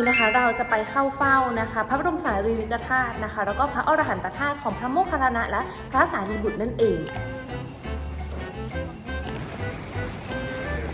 นี้นะคะเราจะไปเข้าเฝ้านะคะ พระบรมสารีริกธาตุนะคะ แล้วก็พระอรหันตธาตุของพระโมคคัลลานะและพระสารีบุตรนั่นเอง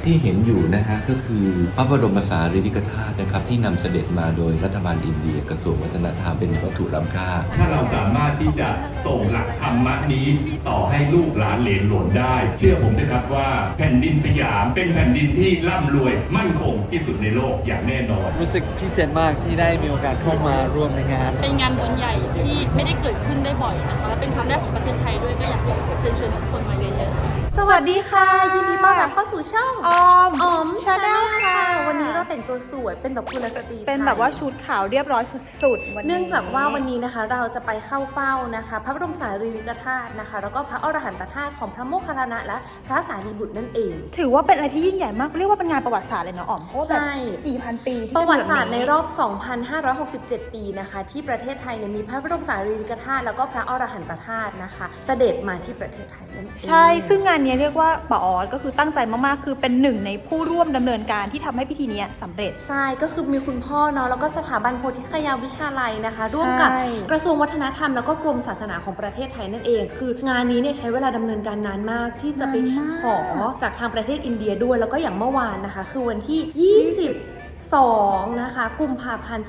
ที่เห็นอยู่นะฮะก็คือพระบรมสารีริกธาตุนะครับที่นำเสด็จมาโดยรัฐบาลอินเดียกระทรวงวัฒนธรรมเป็นวัตถุล้ำค่า ถ้าเราสามารถที่จะส่งหลักธรรมะนี้ต่อให้ลูกหลานเหลนหลนได้ เชื่อผมนะครับว่าแผ่นดินสยามเป็นแผ่นดินที่ร่ำรวยมั่นคงที่สุดในโลกอย่างแน่นอน รู้สึกพิเศษมากที่ได้มีโอกาสเข้ามาร่วมในงาน เป็นงานบุญใหญ่ที่ไม่ได้เกิดขึ้นได้บ่อยนะคะและเป็นครั้งแรกของประเทศไทยด้วยก็อยากเชิญชวนทุกคนมาเยอะๆ สวัสดีค่ะ ยินดีต้อนรับเข้าสู่ช่องออมออมชาแนล Channel ค่ะค่ะ วันนี้เราแต่งตัวสวยเป็นแบบกุลสตรีเป็นแบบว่าชุดขาวเรียบร้อยสุดๆวันนี้เนื่องจากว่าวันนี้นะคะเราจะไปเข้าเฝ้านะคะ พระบรมสารีริกธาตุนะคะ แล้วก็พระอรหันตธาตุของพระโมคคัลลานะและพระสารีบุตรนั่นเอง ถือว่าเป็นอะไรที่ยิ่งใหญ่มากเรียกว่าเป็นงานประวัติศาสตร์เลยเนาะอ๋อมเพราะว่าแบบใช่กี่พันปีที่ปจระวัติศาสตร์มีในแบบรอบ 2,567 ปีนะคะ ที่ประเทศไทยเนี่ยมีพระบรมสารีริกธาตุแล้วก็พระอรหันตธาตุนะคะ เสด็จมาที่ประเทศไทยนั่นเองใช่ซึ่งงานนี้เรียกว่าปออสก็คือตั้งใจมากๆ คือเป็นหนึ่งในผู้ร่วมดำเนินการที่ทำให้พิธีเนี้ยสำเร็จ ใช่ก็คือมีคุณพ่อเนาะแล้วก็สถาบันโพธิคยาวิชาลัยนะคะ ร่วมกับใช่กระทรวงวัฒนธรรมแล้วก็กรมศาสนาของประเทศไทยนั่นเอง คืองานนี้เนี่ยใช้เวลาดำเนินการนานมากที่จะไปขอจากทางประเทศอินเดียด้วย แล้วก็อย่างเมื่อวานนะคะ คือวันที่ 22นะคะกุมภาพันธ์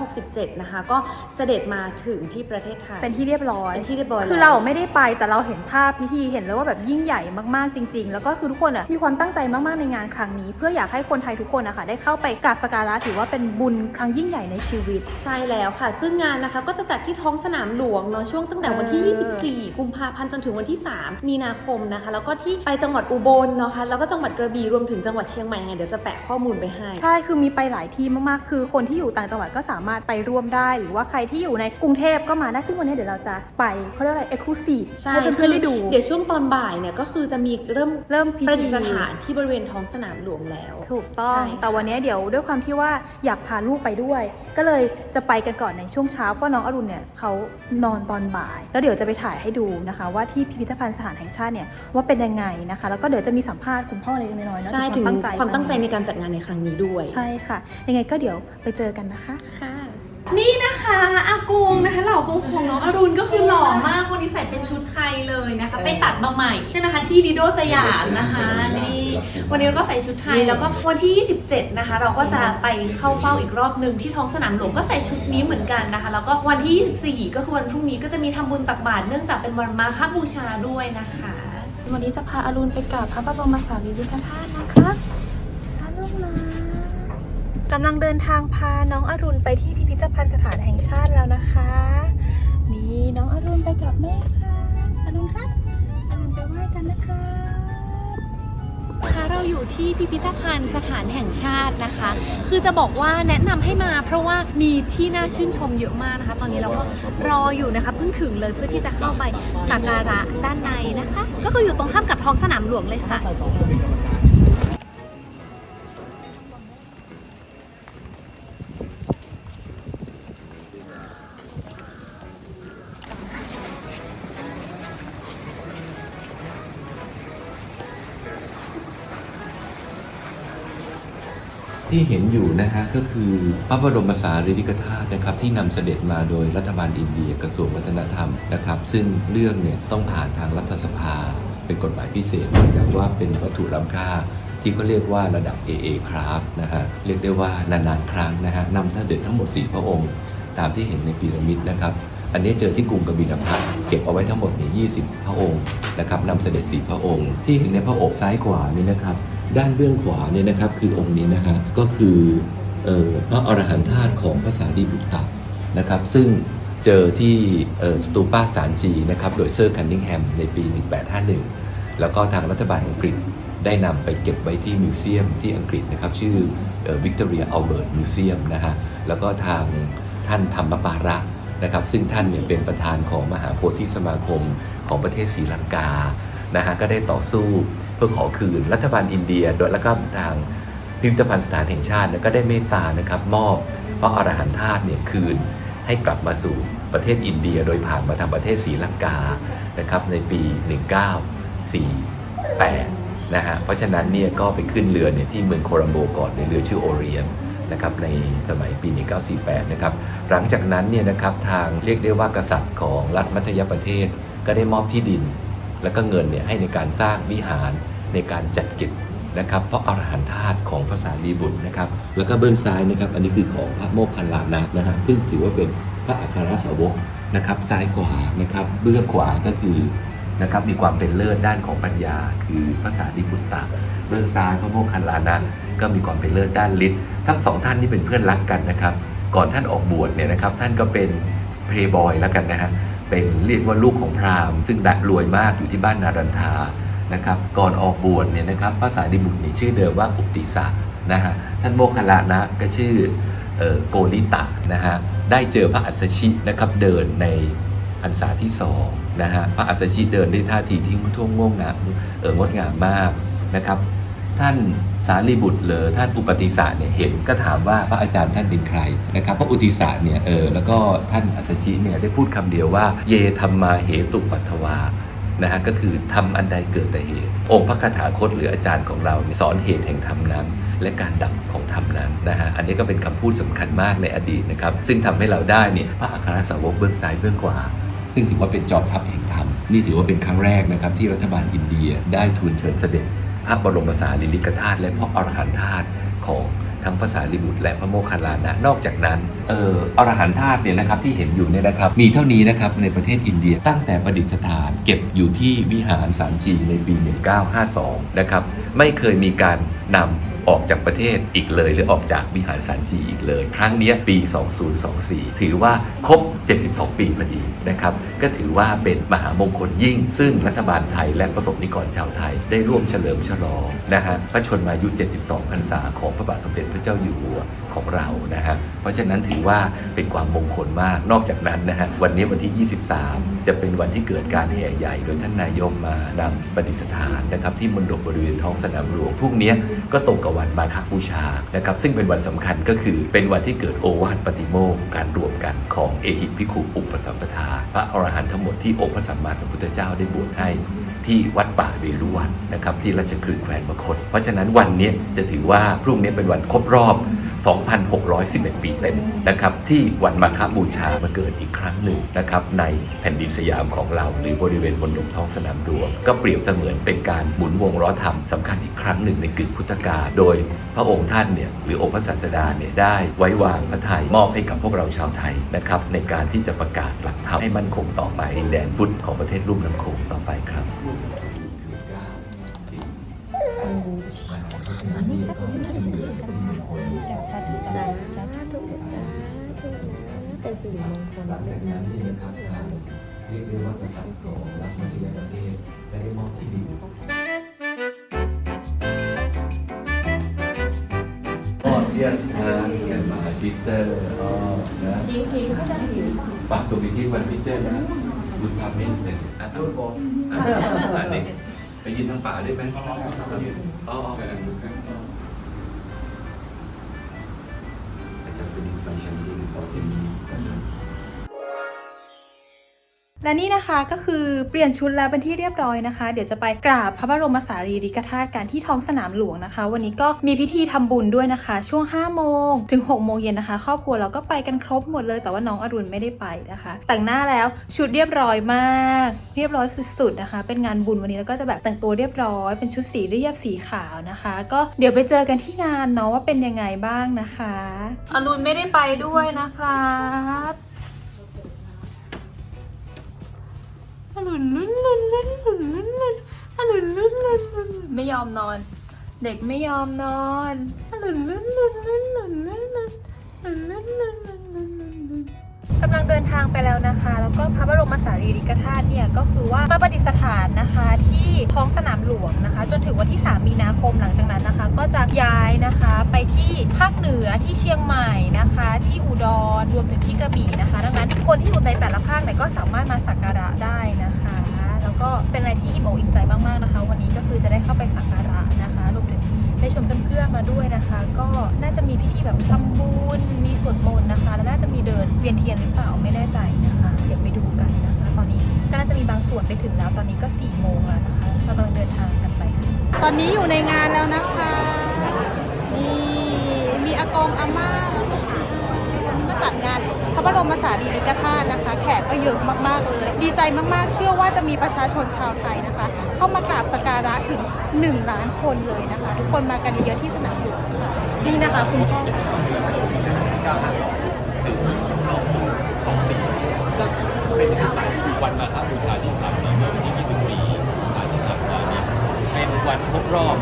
2567 นะคะ ก็เสด็จมาถึงที่ประเทศไทย เป็นที่เรียบร้อยเป็นที่เรียบร้อยคือแล้วเราไม่ได้ไปแต่เราเห็นภาพพิธีเห็นเลยว่าแบบยิ่งใหญ่มากๆจริง ๆ แล้วก็คือทุกคนอะมีความตั้งใจมากๆในงานครั้งนี้ เพื่ออยากให้คนไทยทุกคนนะคะได้เข้าไปกราบสักการะถือว่าเป็นบุญครั้งยิ่งใหญ่ในชีวิต ใช่แล้วค่ะ ซึ่งงานนะคะก็จะจัดที่ท้องสนามหลวงเนาะช่วงตั้งแต่วันที่ 24 กุมภาพันธ์จนถึงวันที่ 3 มีนาคมนะคะ แล้วก็ที่ไปจังหวัดอุบลเนาะคะแล้วก็จังหวัดกระบี่รวมถึงจังหวัดเชียงใหม่ไงเดี๋ยวจะแปะข้อมูลไปให้ใช่คือมีไปหลายที่มากๆ คือคนที่อยู่ต่างจังหวัดก็สามารถไปร่วมได้ หรือว่าใครที่อยู่ในกรุงเทพก็มาได้ซึ่งวันนี้เดี๋ยวเราจะไปเขาเรียกอะไรเอ็กซ์คลูซีฟใช่ให้เพื่อนๆได้ดูเดี๋ยวช่วงตอนบ่ายเนี่ยก็คือจะมีเริ่มเริ่มพิประดิธีษฐานที่บริเวณท้องสนามหลวงแล้ว ถูกต้องใช่ค่ะแต่วันนี้เดี๋ยวด้วยความที่ว่าอยากพาลูกไปด้วย ก็เลยจะไปกันก่อนในช่วงเช้าเพราะน้องอรุณเนี่ยเขานอนตอนบ่าย แล้วเดี๋ยวจะไปถ่ายให้ดูนะคะ ว่าที่พิพิธภัณฑ์สถานแห่งชาติเนี่ยว่าเป็นยังไงนะคะ แล้วก็เดี๋ยวจะมีสัมภาษณ์คุณพ่อเล็กๆน้อยๆเนอะใช่ถึงตั้งใจความตั้งใจในการจัดงานในครั้งนี้ด้วย ใช่ค่ะ ยังไงก็เดี๋ยวไปเจอกันนะคะค่ะนี่นะคะอากงนะคะเหล่ากงของน้องอรุณก็คือหล่อมากวันนี้ใส่เป็นชุดไทยเลยนะคะ ไปตัดมาใหม่ใช่ไหมคะที่ลิโดสยามนะคะนี่วันนี้เราก็ใส่ชุดไทยแล้วก็วันที่ 27 นะคะ เราก็จะไปเข้าเฝ้าอีกรอบหนึ่งที่ท้องสนามหลวงก็ใส่ชุดนี้เหมือนกันนะคะ แล้วก็วันที่ 24 ก็คือวันพรุ่งนี้ก็จะมีทำบุญตักบาตรเนื่องจากเป็นวันมาฆบูชาด้วยนะคะ วันนี้จะพาอรุณไปกราบพระบรมสารีริกธาตุนะคะพาลูกมา กำลังเดินทางพาน้องอรุณไปที่พิพิธภัณฑ์สถานแห่งชาติแล้วนะคะ นี่น้องอรุณไปกับแม่ค่ะอรุณครับอรุณไปไหว้กันนะครับคะเราอยู่ที่พิพิธภัณฑ์สถานแห่งชาตินะคะ คือจะบอกว่าแนะนำให้มาเพราะว่ามีที่น่าชื่นชมเยอะมากนะคะ ตอนนี้เราก็รออยู่นะคะเพิ่งถึงเลยเพื่อที่จะเข้าไปสักการะด้านในนะคะ ก็คืออยู่ตรงข้ามกับท้องสนามหลวงเลยค่ะ ที่เห็นอยู่นะฮะก็คือพระบรมสารีริกธาตุนะครับที่นำเสด็จมาโดยรัฐบาลอินเดียกระทรวงวัฒนธรรมนะครับ ซึ่งเรื่องเนี่ยต้องผ่านทางรัฐสภา เป็นกฎหมายพิเศษเนื่องจากว่าเป็นวัตถุล้ำค่าที่ก็เรียกว่าระดับ AA class นะฮะเรียกได้ว่านานๆครั้งนะฮะนำเสด็จทั้งหมด 4 พระองค์ ตามที่เห็นในพีระมิดนะครับอันนี้เจอที่กรุงกบิลพัทเก็บเอาไว้ทั้งหมดเนี่ย20 พระองค์นะครับนำเสด็จ 4 พระองค์ ที่เห็นในพระอกซ้ายขวานี่นะครับ ด้านเบื้องขวาเนี่ยนะครับคือองค์นี้นะฮะก็คืออพระอรหันตธาตุของพระสารีบุตรนะครับ ซึ่งเจอที่สตูปาสารจีนะครับโดยเซอร์คันนิงแฮมในปี 1851 แล้วก็ทางรัฐบาลอังกฤษได้นำไปเก็บไว้ที่มิวเซียมที่อังกฤษนะครับ ชื่อวิกตอเรียอัลเบิร์ตมิวเซียมนะฮะแล้วก็ทางท่านธรรมปาระนะครับ ซึ่งท่านเนี่ยเป็นประธานของมหาโพธิสมาคมของประเทศศรีลังกานะฮะก็ได้ต่อสู้ พื่อขอคืนรัฐบาลอินเดียโดยแล้วก็ทางพิพิธภัณฑ์สถานแห่งชาติก็ได้เมตตานะครับมอบพระอรหันธาตุเนี่ยคืนให้กลับมาสู่ประเทศอินเดียโดยผ่านมาทางประเทศศรีลังกานะครับในปี 1948นะฮะเพราะฉะนั้นเนี่ยก็ไปขึ้นเรือเนี่ยที่เมืองโคลัมโบก่อนในเรือชื่อโอเรียนนะครับในสมัยปี 1948 นะครับ หลังจากนั้นเนี่ยนะครับทางเรียกได้ว่ากษัตริย์ของรัฐมัธยประเทศ ก็ได้มอบที่ดิน แล้วก็เงินเนี่ยให้ในการสร้างวิหาร ในการจัดเก็บนะครับเพราะอรหันธาตุของภาษาลีบุตรนะครับ แล้วก็เบื้องซ้ายนะครับ อันนี้คือของพระโมคคัลลานะนะฮะซึ่งถือว่าเป็นพระอัครสาวกนะครับ ซ้ายขวานะครับ เบื้องขวาก็คือนะครับมีความเป็นเลิศด้านของปัญญา คือภาษาลีบุตรตะเบื้องซ้ายพระโมคคัลลานะก็มีความเป็นเลิศด้านฤทธิ์ทั้งสองท่านนี่เป็นเพื่อนรักกันนะครับ ก่อนท่านออกบวชเนี่ยนะครับ ท่านก็เป็นเพลย์บอยแล้วกันนะฮะเป็นเรียกว่าลูกของพราหมณ์ซึ่งดัรวยมากอยู่ที่บ้านนารันทา นะครับก่อนออกบวชเนี่ยนะครับภาษาดิบุตรนี่ชื่อเดิมว่าอุปติสะนะฮะท่านโมคคัลลานะก็ชื่อออโกริตะนะฮะได้เจอพระอัสสชินะครับเดินในพรรษาที่สองนะฮะพระอัสสชิเดินด้วยท่าทีที่ท่วงงงงามเอองดงามมากนะครับ ท่านสารีบุตรเลยท่านอุปติสสะเนี่ยเห็นก็ถามว่าพระอาจารย์ท่านเป็นใครนะครับพระอุติสสะเนี่ยเออแล้วก็ท่านอัสสชิเนี่ยได้พูดคำเดียวว่า เยธรรมาเหตุปัทวา นะฮะก็คือทำอันใดเกิดแต่เหตุ องค์พระคาถาคตหรืออาจารย์ของเราสอนเหตุแห่งธรรมนั้น และการดับของธรรมนั้นนะฮะอันนี้ก็เป็นคำพูดสำคัญมากในอดีตนะครับซึ่งทำให้เราได้เนี่ยพระอัครสาวกเบื้องซ้ายเบื้องขวาซึ่งถือว่าเป็นจอมทัพแห่งธรรม นี่ถือว่าเป็นครั้งแรกนะครับที่รัฐบาลอินเดียได้ทูลเชิญเสด็จ พระบรมสารีริกธาตุและพระอรหันธาตุของ ทั้งภาษาลิบุตรและพระโมคคัลลานะ นอกจากนั้นเอออรหันธาตุเนี่ยนะครับที่เห็นอยู่เนี่ยนะครับ มีเท่านี้นะครับในประเทศอินเดียตั้งแต่ประดิษฐาน เก็บอยู่ที่วิหารสารจีในปี 1952 นะครับไม่เคยมีการนำ ออกจากประเทศอีกเลย หรือออกจากวิหารสันจีอีกเลย ครั้งนี้ปี 2024 ถือว่าครบ 72 ปีพอดีนะครับก็ถือว่าเป็นมหามงคลยิ่ง ซึ่งรัฐบาลไทยและประสบนิกรชาวไทย ได้ร่วมเฉลิมฉลองนะฮะพระชนมายุ 72 พรรษาของพระบาทสมเด็จพระเจ้าอยู่หัว ของเรานะฮะเพราะฉะนั้นถือว่าเป็นความมงคลมากนอกจากนั้นนะฮะวันนี้วันที่ 23 จะเป็นวันที่เกิดการแห่ใหญ่ โดยท่านนายกมานำประดิษฐานนะครับที่มณฑปบริเวณท้องสนามหลวงพรุ่งนี้ก็ตรงกับวันมาฆบูชานะครับซึ่งเป็นวันสำคัญก็คือเป็นวันที่เกิดโอวาทปฏิโมกข์การรวมกันของเอหิพิคุอุปสัมปทา พระอรหันต์ทั้งหมดที่องค์พระสัมมาสัมพุทธเจ้าได้บวชให้ที่วัดป่าเวรุวันนะครับที่ราชคฤห์แควนมคตเพราะฉะนั้นวันนี้จะถือว่าพรุ่งนี้เป็นวันครบรอบ 2,611 ปีเต็มนะครับที่วันมาฆบูชามาเกิดอีกครั้งหนึ่งนะครับในแผ่นดินสยามของเรา หรือบริเวณบนดงท้องสนามหลวงก็เปรียบเสมือนเป็นการหมุนวงล้อธรรมสำคัญอีกครั้งหนึ่งในกึ่พุทธกาลโดยพระองค์ท่านเนี่ยหรือองค์พระศาสดาเนี่ยได้ไว้วางพระทัยมอบให้กับพวกเราชาวไทยนะครับในการที่จะประกาศหลักธรรมให้มั่นคงต่อไปในแดนพุทธของประเทศรุ่มน้ำโขงต่อไปครับ เป็นสิริมงคลหลังจากนั้นนี่นะครับทางเรียกได้ว่ากษัตริย์ของรัฐมนตรีประเทศได้มอบที่ดิน Oh, yes, uh, and my sister. Oh, yeah. ฝากตัวไปที่วันพิเจอร์นะบุญพามินเนี่ยอะทุกคนอะอันนี้ไปยินทางป่าได้ไหมอ๋อ คือไปเชิญ และนี่นะคะก็คือเปลี่ยนชุดแล้วเป็นที่เรียบร้อยนะคะ เดี๋ยวจะไปกราบพระบรมสารีริกธาตุกันที่ท้องสนามหลวงนะคะ วันนี้ก็มีพิธีทำบุญด้วยนะคะ ช่วง5โมงถึง6โมงเย็นนะคะ ครอบครัวเราก็ไปกันครบหมดเลย แต่ว่าน้องอรุณไม่ได้ไปนะคะ แต่งหน้าแล้วชุดเรียบร้อยมาก เรียบร้อยสุดๆนะคะ เป็นงานบุญวันนี้แล้วก็จะแบบแต่งตัวเรียบร้อยเป็นชุดสีเรียบสีขาวนะคะ ก็เดี๋ยวไปเจอกันที่งานเนาะว่าเป็นยังไงบ้างนะคะ อรุณไม่ได้ไปด้วยนะครับ อรุณลุ้นลุ้นลุ้นลุ้นลุ้นลุ้นอรุณลุ้นลุ้นลุ้นไม่ยอมนอน เด็กไม่ยอมนอนอรุณลุ้นลุ้นลุ้นลุ้นลุ้นลุ้นลุ้นลุ้นลุน กำลังเดินทางไปแล้วนะคะ แล้วก็พระบรมสารีริกธาตุเนี่ยก็คือว่ามาประดิษฐานนะคะ ที่ท้องสนามหลวงนะคะ จนถึงวันที่ 3 มีนาคมหลังจากนั้นนะคะ ก็จะย้ายนะคะไปที่ภาคเหนือที่เชียงใหม่นะคะ ที่อุดรรวมถึงที่กระบี่นะคะ ดังนั้นคนที่อยู่ในแต่ละภาคเนี่ยก็สามารถมาสักการะได้นะคะ แล้วก็เป็นอะไรที่อิ่มอกอิ่มใจมากๆนะคะ วันนี้ก็คือจะได้เข้าไปสักการะนะคะรวม ได้ชวนเพื่อนๆมาด้วยนะคะ ก็น่าจะมีพิธีแบบทำบุญมีสวดมนต์นะคะ แล้วน่าจะมีเดินเวียนเทียนหรือเปล่าไม่แน่ใจนะคะ เดี๋ยวไปดูกันนะคะ ตอนนี้ก็น่าจะมีบางส่วนไปถึงแล้ว ตอนนี้ก็4ี่โมงแล้วนะคะเรากำลังเดินทางกันไปค่ะตอนนี้อยู่ในงานแล้วนะคะนี่มีอากงอาม่าวันนี้มาจัดงาน ระบรมสารีริกธาตุนะคะ แขกก็เยอะมากๆเลย ดีใจมากๆ เชื่อว่าจะมีประชาชนชาวไทยนะคะ เข้ามากราบสักการะถึง 1 ล้านคนเลยนะคะ ทุกคนมากันเยอะที่สนามหลวงค่ะนี่นะคะ คุณพ่อวันมาฆบูชาที่ผ่านมาเมื่อวันที่ 24กุมภาพันธ์ที่ผ่านมาเนี่ยเป็นวันครบรอบ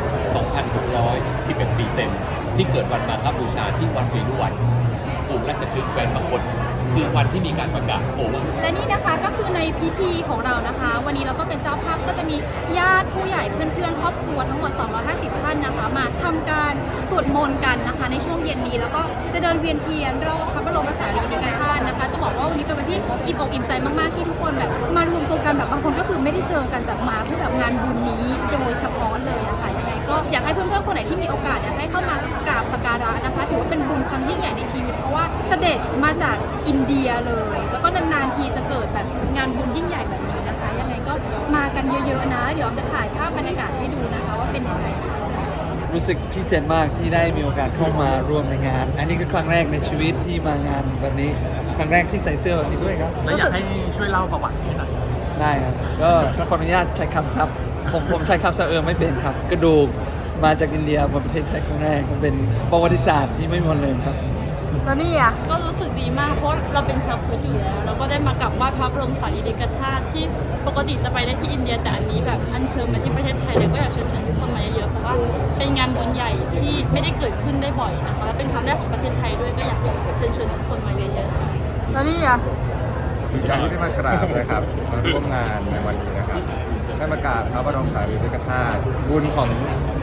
2,611 ปีเต็ม ที่เกิดวันมาฆบูชาที่วัดเวรุวันปู่ราชคฤห์แคว้นมคต คือวันที่มีการประกาศโอวาทและนี่นะคะก็คือในพิธีของเรานะคะ วันนี้เราก็เป็นเจ้าภาพก็จะมีญาติผู้ใหญ่เพื่อนๆครอบครัวทั้งหมด 250 ท่านนะคะ มาทำการสวดมนต์กันนะคะ ในช่วงเย็นนี้แล้วก็จะเดินเวียนเทียนรอบพระบรมสารีริกธาตุนะคะ จะบอกว่าวันนี้เป็นวันที่อิ่มอกอิ่มใจมากๆที่ทุกคนแบบมารวมตัวกันแบบบางคนก็คือไม่ได้เจอกันแต่มาเพื่อแบบงานบุญนี้โดยเฉพาะเลยนะคะ ก็อยากให้เพื่อนๆคนไหนที่มีโอกาสอยากให้เข้ามากราบสักการะนะคะถือว่าเป็นบุญครั้งยิ่งใหญ่ในชีวิต เพราะว่าเสด็จมาจากอินเดียเลย แล้วก็นานๆทีจะเกิดแบบงานบุญยิ่งใหญ่แบบนี้นะคะ ยังไงก็มากันเยอะๆนะ เดี๋ยวออมจะถ่ายภาพบรรยากาศให้ดูนะคะ ว่าเป็นยังไงรู้สึกพิเศษมากที่ได้มีโอกาสเข้ามาร่วมในงาน อันนี้คือครั้งแรกในชีวิตที่มางานแบบนี้ ครั้งแรกที่ใส่เสื้อแบบนี้ด้วยครับแล้วอยากให้ช่วยเล่าประวัติให้หน่อยได้ครับก็ขออนุญาตใช้คำศัพท์ ผมผมใช้คำศัพท์เออไม่เป็นครับ กระดูกมาจากอินเดียมาประเทศไทยครั้งแรกมันเป็นประวัติศาสตร์ที่ไม่มีวันลืมครับ แล้วนี่อะ ก็รู้สึกดีมากเพราะเราเป็นชาวพุทธอยู่แล้วแล้วก็ได้มากราบไหว้พระบรมสารีริกธาตุที่ปกติจะไปได้ที่อินเดียแต่อันนี้แบบอัญเชิญมาที่ประเทศไทยเลยก็อยากเชิญชวนทุกคนมาเยอะๆเพราะว่าเป็นงานบุญใหญ่ที่ไม่ได้เกิดขึ้นได้บ่อยนะคะและเป็นครั้งแรกของประเทศไทยด้วยก็อยากเชิญชวนทุกคนมาเยอะๆค่ะ แล้วนี่อะ ดีใจที่ได้มากราบนะครับมาร่วมงานในวันนี้นะครับได้มากราบพระบรมสารีริกธาตุบุญของ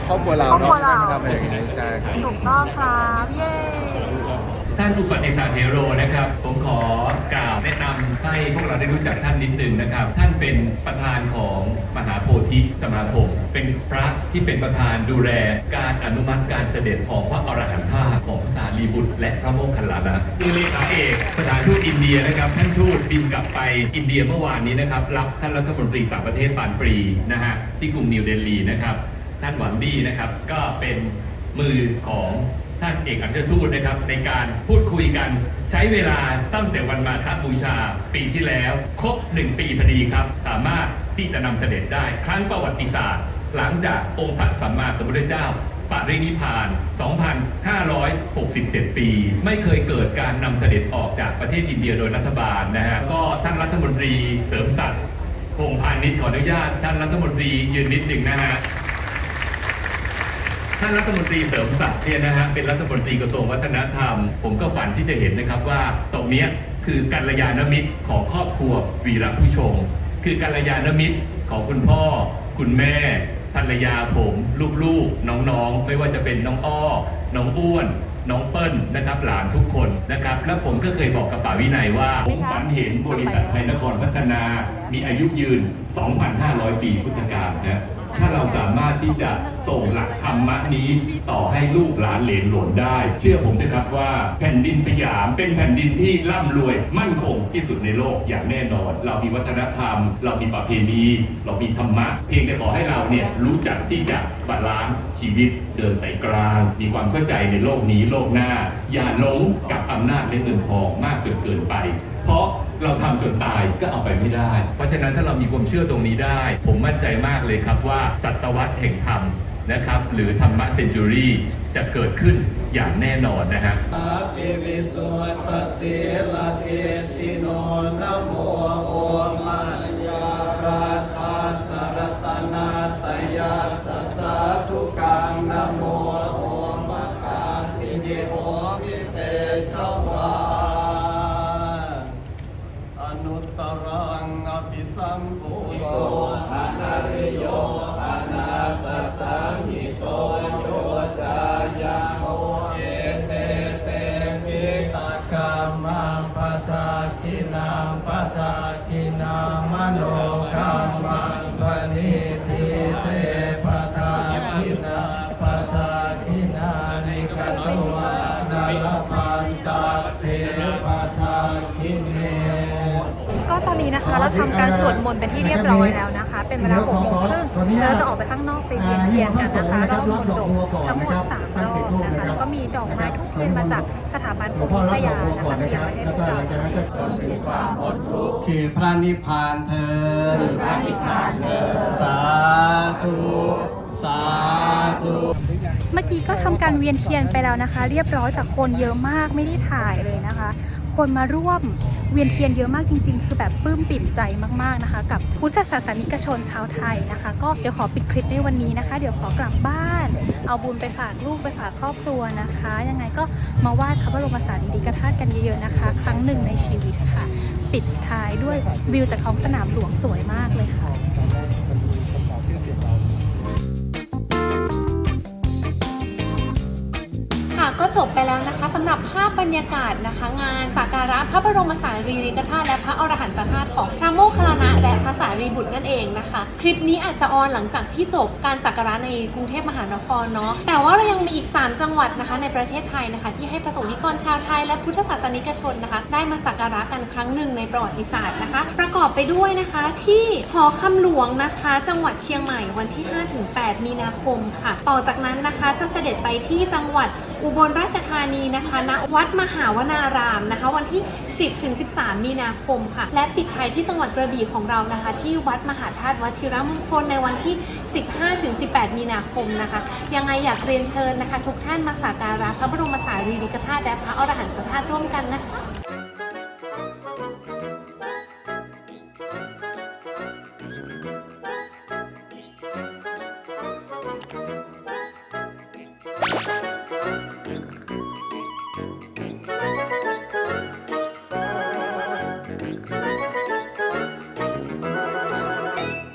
ครอบครัวเราครอบครัวเราเนาะนะครับอะไรอย่างนี้ใช่ครับ ถูกต้องครับ เย้ ท่านอุปติสารเทโรนะครับ ผมขอกล่าวแนะนำให้พวกเราได้รู้จักท่านนิดหนึ่งนะครับ ท่านเป็นประธานของมหาโพธิสมาคม เป็นพระที่เป็นประธานดูแลการอนุมัติการเสด็จของพระอรหันตาของสารีบุตร และพระโมคคัลลานะคือเลขาเอกสถานทูตอินเดียนะครับท่านทูตบินกลับไปอินเดียเมื่อวานนี้นะครับรับท่านรัฐมนตรีต่างประเทศปานปรีนะฮะที่กรุงนิวเดลีนะครับท่านหวังดีนะครับก็เป็นมือของ ท่านเอกอัครทูตนะครับในการพูดคุยกัน ใช้เวลาตั้งแต่วันมาฆบูชาปีที่แล้ว ครบ 1 ปีพอดีครับ สามารถที่จะนำเสด็จได้ครั้งประวัติศาสตร์ หลังจากองค์พระสัมมาสัมพุทธเจ้าปรินิพพาน 2,567 ปี ไม่เคยเกิดการนำเสด็จออกจากประเทศอินเดียโดยรัฐบาลนะฮะ ก็ท่านรัฐมนตรีเสริมศักดิ์พงพาณิชย์ขออนุญาต ท่านรัฐมนตรียืนนิดหนึ่งนะฮะ ท่านรัฐมนตรีเสริมศักดิ์เนี่ยนะฮะเป็นรัฐมนตรีกระทรวงวัฒนธรรม ผมก็ฝันที่จะเห็นนะครับว่าตรงนี้คือกัลยาณมิตรของครอบครัววีรผู้ชงคือกัลยาณมิตรของคุณพ่อ คุณแม่ภรรยาผมลูกๆน้องๆ ไม่ว่าจะเป็นน้องอ้อ น้องอ้วน น้องเปิ้ลนะครับหลานทุกคนนะครับ แล้วผมก็เคยบอกกับป่าวินัยว่าผมฝันเห็นบริษัทไทยนครพัฒนา มีอายุยืน 2,500 ปีพุทธกาลนะ ถ้าเราสามารถที่จะส่งหลักธรรมะนี้ต่อให้ลูกหลานเหลนหลนได้ เชื่อผมนะครับว่าแผ่นดินสยามเป็นแผ่นดินที่ร่ำรวยมั่นคงที่สุดในโลกอย่างแน่นอน เรามีวัฒนธรรม เรามีประเพณีเรามีธรรมะ เพียงแต่ขอให้เราเนี่ยรู้จักที่จะบาลานซ์ชีวิตเดินสายกลาง มีความเข้าใจในโลกนี้โลกหน้า อย่าหลงกับอำนาจและเงินทองมากจนเกินไป เพราะเราทำจนตายก็เอาไปไม่ได้ เพราะฉะนั้นถ้าเรามีความเชื่อตรงนี้ได้ ผมมั่นใจมากเลยครับว่าศตวรรษแห่งธรรมนะครับหรือธรรมะเซนจูรี่จะเกิดขึ้นอย่างแน่นอนนะฮะอาภิวิสุทธสีลเตติโนนโมโอมาญาราตาสรตนาตยาสสะทุกังนะโมโอมะกาติเยโอมิเต ภิสั นี้นะคะ เราทำการสวดมนต์เป็นที่เรียบร้อยแล้วนะคะ เป็นเวลา6โมงครึ่งแล้วเราจะออกไปข้างนอกไปเวียนเทียนกันนะคะรอบมณฑปทั้งหมดสามรอบนะคะแล้วก็มีดอกไม้ทุกเทียนมาจากสถาบันภูมิพยานะคะเตรียมไว้ให้พวกเราคือพระนิพพานเทินพระนิพพานเทินสาธุสาธุ เมื่อกี้ก็ทำการเวียนเทียนไปแล้วนะคะ เรียบร้อยแต่คนเยอะมากไม่ได้ถ่ายเลยนะคะ คนมาร่วม เวียนเทียนเยอะมากจริง ๆ คือแบบปลื้มปิ่มใจมากๆนะคะ กับพุทธศาสนิกชนชาวไทยนะคะ ก็เดี๋ยวขอปิดคลิปในวันนี้นะคะ เดี๋ยวขอกลับบ้าน เอาบุญไปฝากลูกไปฝากครอบครัวนะคะ ยังไงก็มาวาดพระบรมสารีริกธาตุกันเยอะๆนะคะ ครั้งหนึ่งในชีวิตค่ะ ปิดท้ายด้วยวิวจากท้องสนามหลวงสวยมากเลยค่ะ ก็จบไปแล้วนะคะสำหรับภาพบรรยากาศนะคะ งานสักการะพระบรมสารีริกธาตุและพระอรหันตธาตุของพระโมคคัลลานะและพระสารีบุตรนั่นเองนะคะ คลิปนี้อาจจะออนหลังจากที่จบการสักการะในกรุงเทพมหานครเนาะแต่ว่าเรายังมีอีก 3 จังหวัดนะคะ ในประเทศไทยนะคะ ที่ให้ประสงค์นิกรชาวไทยและพุทธศาสนิกชนนะคะ ได้มาสักการะกันครั้งหนึ่งในประวัติศาสตร์นะคะ ประกอบไปด้วยนะคะที่หอคำหลวงนะคะ จังหวัดเชียงใหม่วันที่ 5-8 มีนาคมค่ะ ต่อจากนั้นนะคะจะเสด็จไปที่จังหวัดอุบลราชธานีนะคะณวัดมหาวนารามนะคะ วันที่ 10ถึง13 มีนาคมค่ะ และปิดท้ายที่จังหวัดกระบี่ของเรานะคะ ที่วัดมหาธาตุวชิรมงคลในวันที่ 15ถึง18 มีนาคมนะคะ ยังไงอยากเรียนเชิญนะคะ ทุกท่านมาสักการะพระบรมสารีริกธาตุและพระอรหันตธาตุร่วมกันนะคะ